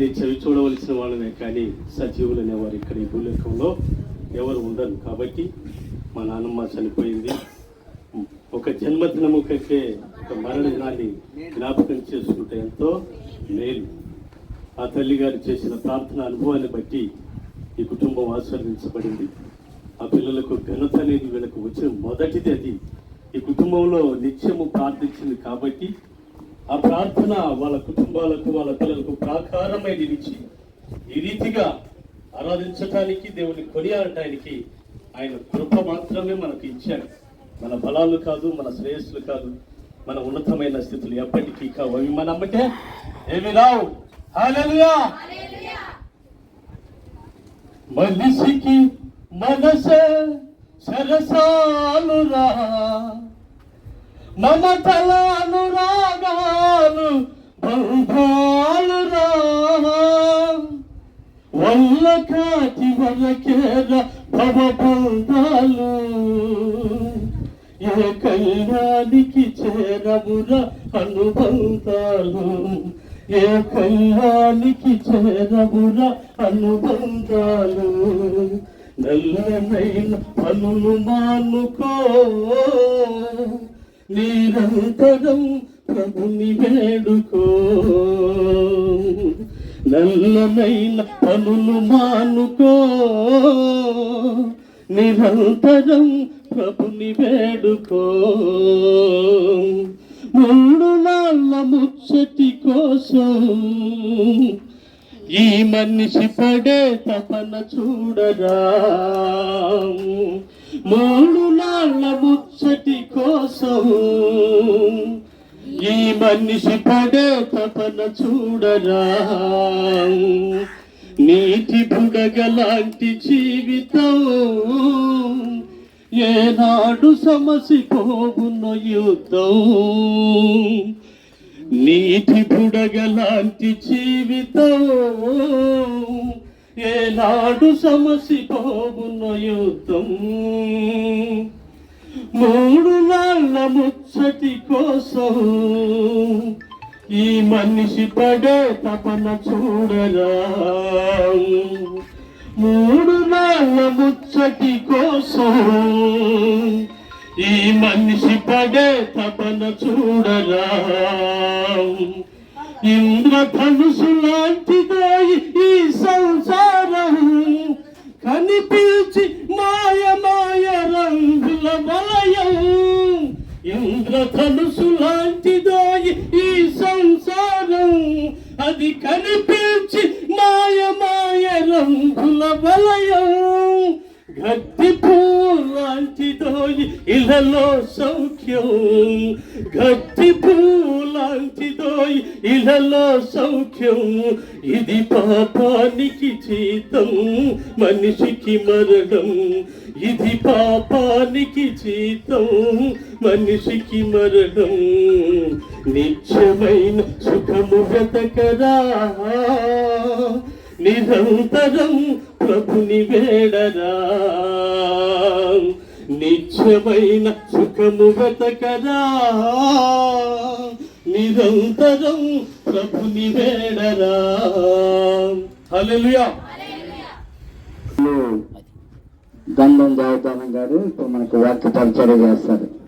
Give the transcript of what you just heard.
చెవి చూడవలసిన వాళ్ళనే కానీ సజీవులు అనేవారు ఇక్కడ ఈ భూలోకంలో ఎవరు ఉండరు. కాబట్టి మా నాన్నమ్మ చనిపోయింది. ఒక జన్మదినము కంటే ఒక మరణ దినాన్ని జ్ఞాపకం చేసుకుంటే ఎంతో మేలు. ఆ తల్లి గారు చేసిన ప్రార్థన అనుభవాన్ని బట్టి ఈ కుటుంబం ఆశీర్వదించబడింది ఆ పిల్లలకు ఘనత అనేది వీళ్ళకు వచ్చిన మొదటిది అది. ఈ కుటుంబంలో నిత్యము ప్రార్థించింది కాబట్టి ఆ ప్రార్థన వాళ్ళ కుటుంబాలకు వాళ్ళ పిల్లలకు ప్రాకారమై నిలిచి ఈ రీతిగా ఆరాధించటానికి దేవుని కొనియాడటానికి ఆయన కృప మాత్రమే మనకు ఇచ్చాడు. మన బలాలు కాదు మన శ్రేయస్సులు కాదు మన ఉన్నతమైన స్థితులు ఎప్పటికీ కావు అవి మన అమ్మటే ఏమి రావు? మనిషికి మనసే సరసాలురా మమతల అనురాగాలు బంధాలురా. వల్ల కాటి వరకేర భవబంధాలు. ఏ కళ్యాణికి చేరవురా అనుబంధాలు. ఏ కళ్యాణికి చేరవురా అనుబంధాలు. నల్లనైన పనులు మానుకో. నిరంతరం ప్రభుని వేడుకో. నల్లనైన పనులు మానుకో. నిరంతరం ప్రభుని వేడుకో. మూడు నాళ్ళ ముచ్చటి కోసం ఈ మనిషి పడే తపన చూడరా. మూడు ఈ మనిషి పడే తపన చూడరా. నీటి బుడగలాంటి జీవితం. ఏనాడు సమసిపోవును యుద్ధం. నీటి బుడగలాంటి జీవితం. ఏనాడు సమసిపోవును యుద్ధం. మూడు నాళ్ళ ముచ్చటి కోసం ఈ మనిషి పడే తపన చూడరా మూడు నాళ్ళ ముచ్చటి కోసం ఈ మనిషి పడే తపన చూడరా ఇంద్రధనుసు లాంటిది అది కనిపించి మాయ మాయ రంగుల వలయం. గడ్డి పూలాంటిదో ఇలలో సౌఖ్యం. గడ్డి పూలాంటిదో ఇలలో సౌఖ్యం. ఇది పాపానికి జీతం మనిషికి మరణం. ఇది పాపానికి జీతం మనిషికి మరణం. నిత్యమైన సుఖము వెతకరా. నిరంతరం ప్రభుని వేడరా. నిత్యమైన సుఖము వెతకరా. నిరంతరం ప్రభుని వేడరా. హల్లెలూయా. గంధం దేవతానం గారు ఇప్పుడు మనకు వాక్య పరిచయం చేస్తారు.